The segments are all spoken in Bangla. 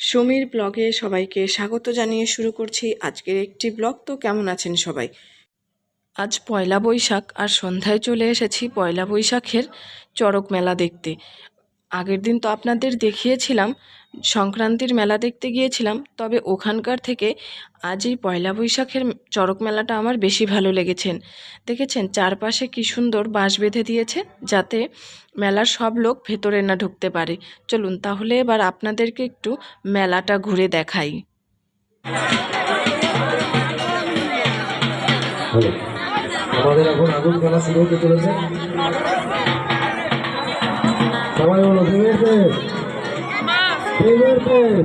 সমীর ব্লগে সবাইকে স্বাগত জানিয়ে শুরু করছি আজকের একটি ব্লগ। তো কেমন আছেন সবাই? আজ পয়লা বৈশাখ, আর সন্ধ্যায় চলে এসেছি পয়লা বৈশাখের চড়ক মেলা দেখতে। আগের দিন তো আপনাদের দেখিয়েছিলাম, সংক্রান্তির মেলা দেখতে গিয়েছিলাম, তবে ওখানকার থেকে আজ এই পয়লা বৈশাখের চড়ক মেলাটা আমার বেশি ভালো লেগেছেন। দেখেছেন, চারপাশে কি সুন্দর বাঁশ বেঁধে দিয়েছে, যাতে মেলার সব লোক ভেতরে না ঢুকতে পারে। চলুন, তাহলে এবার আপনাদেরকে একটু মেলাটা ঘুরে দেখাই। আমাদের এখন আগুন খেলা শুরু হতে চলেছে। সবাই বলো, দেবের দেব দেবের দেব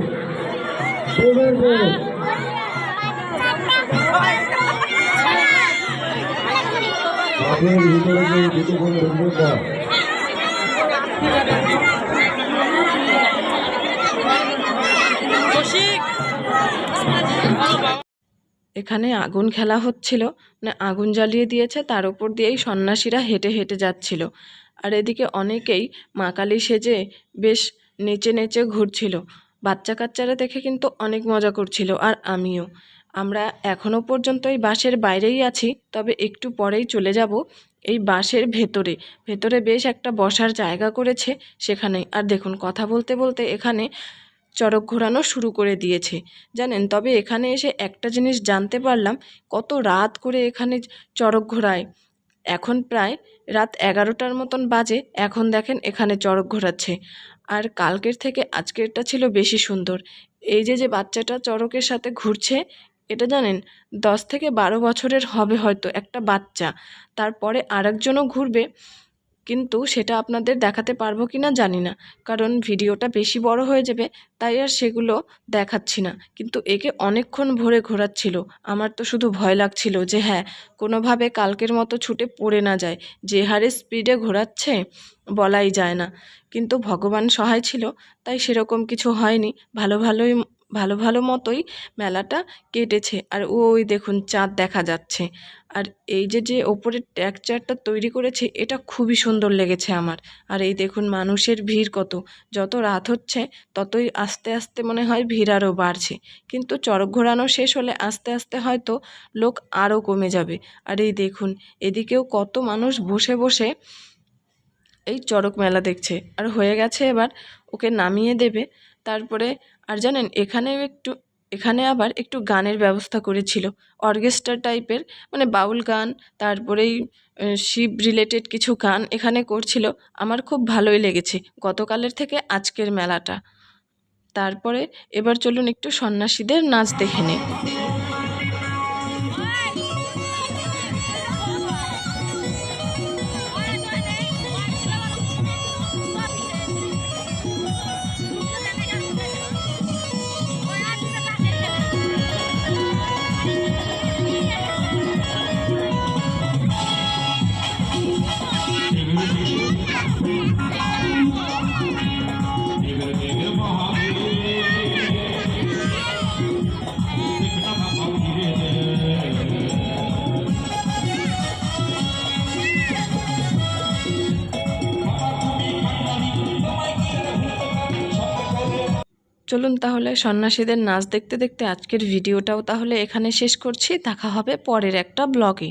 দেবের দেব আপনার ভিতরে যে দুটো না এখানে আগুন খেলা হচ্ছিল মানে আগুন জ্বালিয়ে দিয়েছে, তার উপর দিয়েই সন্ন্যাসীরা হেঁটে হেঁটে যাচ্ছিল। আর এদিকে অনেকেই মা কালী সেজে বেশ নেচে নেচে ঘুরছিল। বাচ্চা কাচ্চারা দেখে কিন্তু অনেক মজা করছিল, আর আমিও। আমরা এখনও পর্যন্ত এই বাসের বাইরেই আছি, তবে একটু পরেই চলে যাব এই বাসের ভেতরে। ভেতরে বেশ একটা বসার জায়গা করেছে সেখানে আর দেখুন, কথা বলতে বলতে এখানে চড়ক ঘোরানো শুরু করে দিয়েছে। জানেন, তবে এখানে এসে একটা জিনিস জানতে পারলাম, কত রাত করে এখানে চড়ক ঘোরায়। এখন প্রায় রাত এগারোটার মতন বাজে, এখন দেখেন এখানে চড়ক ঘোরাচ্ছে। আর কালকের থেকে আজকেরটা ছিল বেশি সুন্দর। এই যে যে বাচ্চাটা চড়কের সাথে ঘুরছে, এটা জানেন, দশ থেকে বারো বছরের হবে হয়তো একটা বাচ্চা। তারপরে আরেকজনও ঘুরবে কিন্তু সেটা আপনাদের দেখাতে পারব কি না জানি না। কারণ ভিডিওটা বেশি বড় হয়ে যাবে, তাই আর সেগুলো দেখাচ্ছি না। কিন্তু একে অনেকক্ষণ ভরে ঘোরাচ্ছিল। আমার তো শুধু ভয় লাগছিল যে হ্যাঁ কোনোভাবে কালকের মতো ছুটে পড়ে না যায়। যে হারে স্পিডে ঘোরাচ্ছে বলাই যায় না। কিন্তু ভগবান সহায় ছিল, তাই সেরকম কিছু হয়নি। ভালো ভালোই ভালো ভালো মতোই মেলাটা কেটেছে। আর ওই দেখুন চাঁদ দেখা যাচ্ছে। আর এই যে যে ওপরের টেক্সচারটা তৈরি করেছে, এটা খুবই সুন্দর লেগেছে আমার। আর এই দেখুন মানুষের ভিড় কত। যত রাত হচ্ছে, ততই আস্তে আস্তে মনে হয় ভিড় আরও বাড়ছে। কিন্তু চড়ক ঘোরানো শেষ হলে আস্তে আস্তে হয়তো লোক আরও কমে যাবে। আর এই দেখুন, এদিকেও কত মানুষ বসে বসে এই চড়ক মেলা দেখছে। আর হয়ে গেছে এবার ওকে নামিয়ে দেবে। তারপরে, আর জানেন, এখানেও একটু, এখানে আবার একটু গানের ব্যবস্থা করেছিল। অর্কেস্ট্রা টাইপের মানে বাউল গান তারপরেই শিব রিলেটেড কিছু গান এখানে করছিল। আমার খুব ভালোই লেগেছে গতকালের থেকে আজকের মেলাটা। তারপরে এবার চলুন একটু সন্ন্যাসীদের নাচ দেখে নিই। চলুন তাহলে সন্ন্যাসীদের নাচ দেখতে দেখতে আজকের ভিডিওটাও তাহলে এখানে শেষ করছি। দেখা হবে পরের একটা ব্লগে।